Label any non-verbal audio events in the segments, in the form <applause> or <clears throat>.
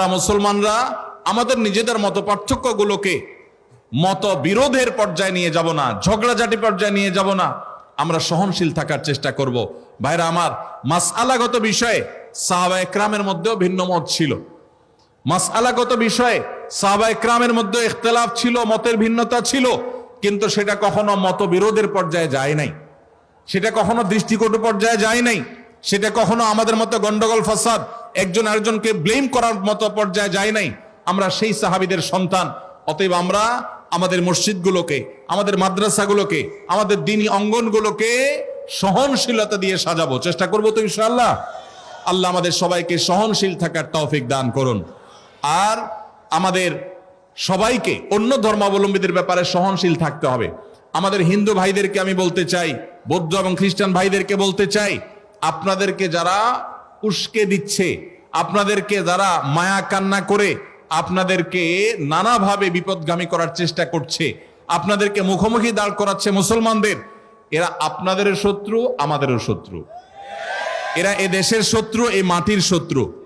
আমরা মুসলমানরা আমাদের নিজেদের মত পার্থক্যগুলোকে মত বিরোধের পর্যায়ে নিয়ে যাব না, ঝগড়াঝাটি পর্যায়ে নিয়ে যাব না। আমরা সহনশীল থাকার চেষ্টা করব। ভাইরা আমার, মাসআলাগত বিষয়ে সাহাবা একরামের মধ্যেও ভিন্ন মত ছিল। মাসআলাগত বিষয়ে সাহাবা একরামের মধ্যে ইখতলাফ ছিল, মতের ভিন্নতা ছিল, কিন্তু সেটা কখনো মতবিরোধের পর্যায়ে যায় নাই। সেটা কখনো দৃষ্টিকটু পর্যায়ে যায় নাই। সেটা কখনো আমাদের মতো গন্ডগোল, ফাসাদ একজন আরেকজনকে ব্লেম করার মতো পর্যায়ে যায় নাই। আমরা সেই সাহাবিদের সন্তান। অতএব আমরা আমাদের মসজিদগুলোকে, আমাদের মাদ্রাসাগুলোকে, আমাদের দিনী অঙ্গনগুলোকে সহনশীলতা দিয়ে সাজাবো। চেষ্টা করব তো ইনশাআল্লাহ। আল্লাহ আমাদের সবাইকে সহনশীল থাকার তৌফিক দান করুন। আর আমাদের সবাইকে অন্য ধর্মাবলম্বীদের ব্যাপারে সহনশীল থাকতে হবে। আমাদের হিন্দু ভাইদেরকে আমি বলতে চাই, বৌদ্ধ এবং খ্রিস্টান ভাইদেরকে বলতে চাই, আপনাদেরকে যারা উস্কে দিচ্ছে। আপনাদেরকে যারা মায়া কান্না করে, আপনাদেরকে নানাভাবে বিপদগামী করার চেষ্টা করছে। আপনাদেরকে মুখোমুখি দাঁড় করাচ্ছে মুসলমানদের। এরা আপনাদের শত্রু, আমাদেরও শত্রু। এরা এ দেশের শত্রু এই মাটির শত্রু।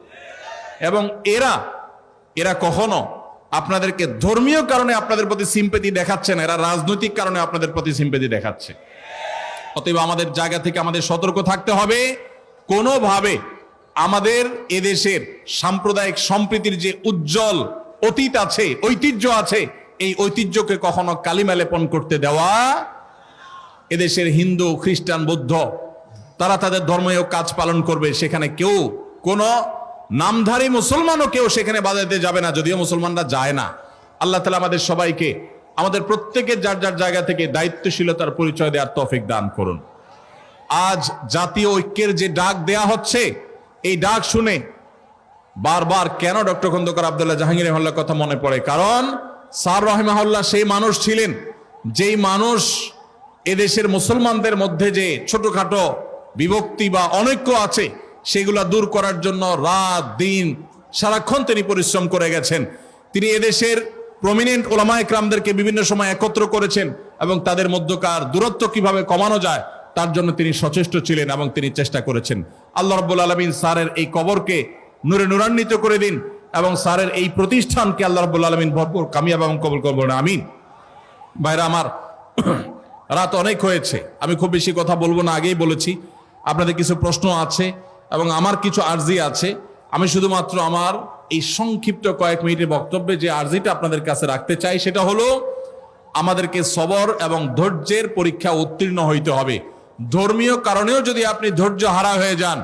এবং এরা এরা কখনো আপনাদেরকে ধর্মীয় কারণে আপনাদের প্রতি সিম্পেতি দেখাচ্ছে না, এরা রাজনৈতিক কারণে আপনাদের প্রতি সিম্পেতি দেখাচ্ছে। অতএব আমাদের জায়গা থেকে আমাদের সতর্ক থাকতে হবে। কোনোভাবে আমাদের এদেশের সাম্প্রদায়িক সম্প্রীতির যে উজ্জ্বল অতীত আছে, ঐতিহ্য আছে, এই ঐতিহ্যকে কখনো কালিমা লেপন করতে দেওয়া এদেশের হিন্দু, খ্রিস্টান, বৌদ্ধ, তারা তাদের ধর্মীয় কাজ পালন করবে, সেখানে কেউ কোনো নামধারী মুসলমানও কেউ সেখানে বাজাতে যাবে না, যদিও মুসলমানরা যায় না। আল্লাহ তালা আমাদের সবাইকে, আমাদের প্রত্যেকের যার যার জায়গা থেকে দায়িত্বশীলতার পরিচয় দেওয়ার তৌফিক দান করুন। আজ জাতীয় ঐক্যের যে ডাক দেয়া হচ্ছে এই ডাক শুনে বারবার কেন ডক্টর খন্দকার আবদুল্লাহ জাহাঙ্গীর রহমাল্লার কথা মনে পড়ে? কারণ সার রহমাহুল্লাহ সেই মানুষ ছিলেন, যেই মানুষ এদেশের মুসলমানদের মধ্যে যে ছোটখাটো বিভক্তি বা অনৈক্য আছে, সেগুলা দূর করার জন্য রাত দিন সারাক্ষণ তিনি পরিশ্রম করে গেছেন। তিনি এদেশের প্রমিনেন্ট ওলামা একরামদেরকে বিভিন্ন সময় একত্র করেছেন এবং তাদের মধ্যকার দূরত্ব কীভাবে কমানো যায় তার জন্য তিনি সচেষ্ট ছিলেন এবং তিনি চেষ্টা করেছেন। আল্লাহ রব্বুল আলমিন স্যারের এই কবরকে নূরে নূরান্বিত করে দিন এবং স্যারের এই প্রতিষ্ঠানকে আল্লাহ রব্বুল আলমিন ভরপুর, কামিয়াব এবং কবল না আমিন। ভাইরা আমার, <clears throat> রাত অনেক হয়েছে, আমি খুব বেশি কথা বলব না, আগেই বলেছি। আপনাদের কিছু প্রশ্ন আছে এবং আমার কিছু আর্জি আছে। আমি শুধুমাত্র আমার এই সংক্ষিপ্ত কয়েক মিনিটের বক্তব্যে যে আর্জিটা আপনাদের কাছে রাখতে চাই, সেটা হলো, আমাদেরকে সবর এবং ধৈর্যের পরীক্ষা উত্তীর্ণ হইতে হবে। ধর্মীয় কারণেও যদি আপনি ধৈর্য হারা হয়ে যান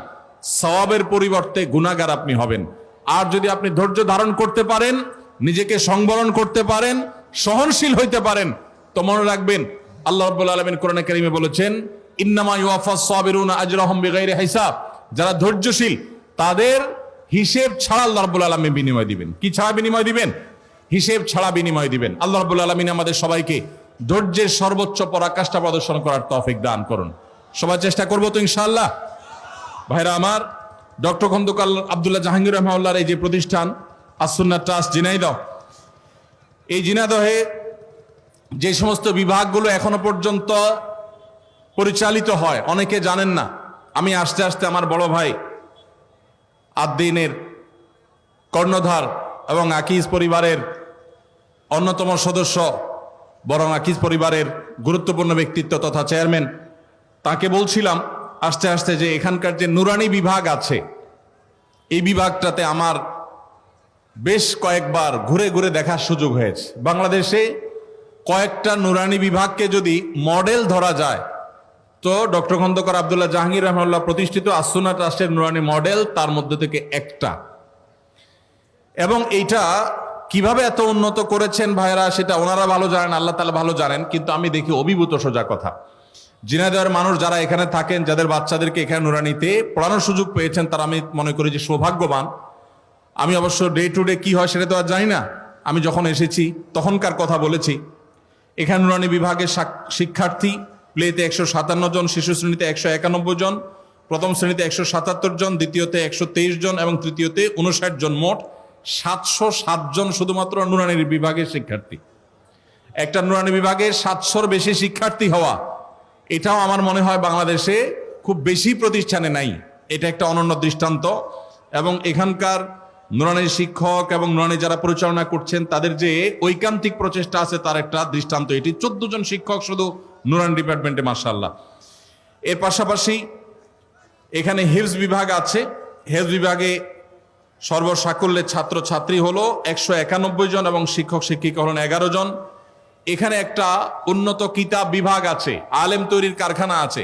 সওয়াবের পরিবর্তে গুণাগার আপনি হবেন। আর যদি আপনি ধৈর্য ধারণ করতে পারেন, নিজেকে সংবরণ করতে পারেন, সহনশীল হইতে পারেন, তো মনে রাখবেন, আল্লাহ রাব্বুল আলামিন কোরআনে কারিমে বলেছেন, ইন্নামা ইউয়াফাস সাবিরুনা আজরাহুম বিগাইরি হিসাব। যারা ধৈর্যশীল, তাদের হিসেব ছাড়া আল্লাহ রাব্বুল আলামিন বিনিময় দিবেন। কি ছাড়া বিনিময় দিবেন? হিসেব ছাড়া বিনিময় দিবেন। আল্লাহ রাব্বুল আলামিন আমাদের সবাইকে ধৈর্যের সর্বোচ্চ পরাকাষ্ঠা প্রদর্শন করার তৌফিক দান করুন। সবাই চেষ্টা করব তো ইনশাল্লাহ ভাইরা আমার, ডক্টর খন্দকাল আবদুল্লাহ জাহাঙ্গীর রহমাউল্লাহর এই যে প্রতিষ্ঠান আসুন্না ট্রাস্ট জিনাইদহ এই জিনাদহে যে সমস্ত বিভাগগুলো এখনও পর্যন্ত পরিচালিত হয়, অনেকে জানেন না। আমি আস্তে আস্তে আমার বড় ভাই আদ্দিনের কর্ণধার এবং আকিজ পরিবারের অন্যতম সদস্য বরং আকিজ পরিবারের গুরুত্বপূর্ণ ব্যক্তিত্ব তথা চেয়ারম্যান, তাকে বলছিলাম আস্তে আস্তে যে এখানকার যে নুরানি বিভাগ আছে, এই বিভাগটাতে আমার বেশ কয়েকবার ঘুরে ঘুরে দেখার সুযোগ হয়েছে। বাংলাদেশে কয়েকটা নুরানি বিভাগকে যদি মডেল ধরা যায়, তো ডক্টর খন্দকার আবদুল্লাহ জাহাঙ্গীর রহমাল্লাহ প্রতিষ্ঠিত আসুনা ট্রাস্টের নুরানি মডেল তার মধ্যে থেকে একটা। এবং এইটা কীভাবে এত উন্নত করেছেন ভাইরা সেটা ওনারা ভালো জানেন, আল্লাহ তালা ভালো জানেন, কিন্তু আমি দেখি অভিভূত সোজা কথা। জিনাদের মানুষ যারা এখানে থাকেন, যাদের বাচ্চাদেরকে এখানে নুরানিতে পড়ানোর সুযোগ পেয়েছেন, তারা আমি মনে করি যে সৌভাগ্যবান। আমি অবশ্য ডে টু ডে কি হয় সেটা তো আর জানি না। আমি যখন এসেছি, তখনকার কথা বলেছি। এখানে নুরানি বিভাগের শিক্ষার্থী, প্লেতে একশো সাতান্ন জন, শিশু শ্রেণীতে একশো একানব্বই জন, প্রথম শ্রেণীতে একশো সাতাত্তর জন, দ্বিতীয়তে একশো তেইশ জন এবং তৃতীয়তে উনষাট জন মোট। সাতশো সাতজন শুধুমাত্র নুরানির বিভাগের শিক্ষার্থী। একটা নুরানি বিভাগে সাতশোর বেশি শিক্ষার্থী হওয়া, এটাও আমার মনে হয় বাংলাদেশে খুব বেশি প্রতিষ্ঠানে নাই। এটা একটা অনন্য দৃষ্টান্ত। এবং এখানকার নুরানি শিক্ষক এবং নুরানি যারা পরিচালনা করছেন, তাদের যে ঐকান্তিক প্রচেষ্টা আছে, তার একটা দৃষ্টান্ত এটি। চোদ্দ জন শিক্ষক শুধু নুরানি ডিপার্টমেন্টে মার্শাল্লাহ এর পাশাপাশি এখানে হিফজ বিভাগ আছে। হেফজ বিভাগে সর্বসাকল্যের ছাত্র ছাত্রী হলো একশো একানব্বই জন এবং শিক্ষক শিক্ষিকা হলেন এগারো জন। এখানে একটা উন্নত কিতাব বিভাগ আছে, আলেম তৈরির কারখানা আছে।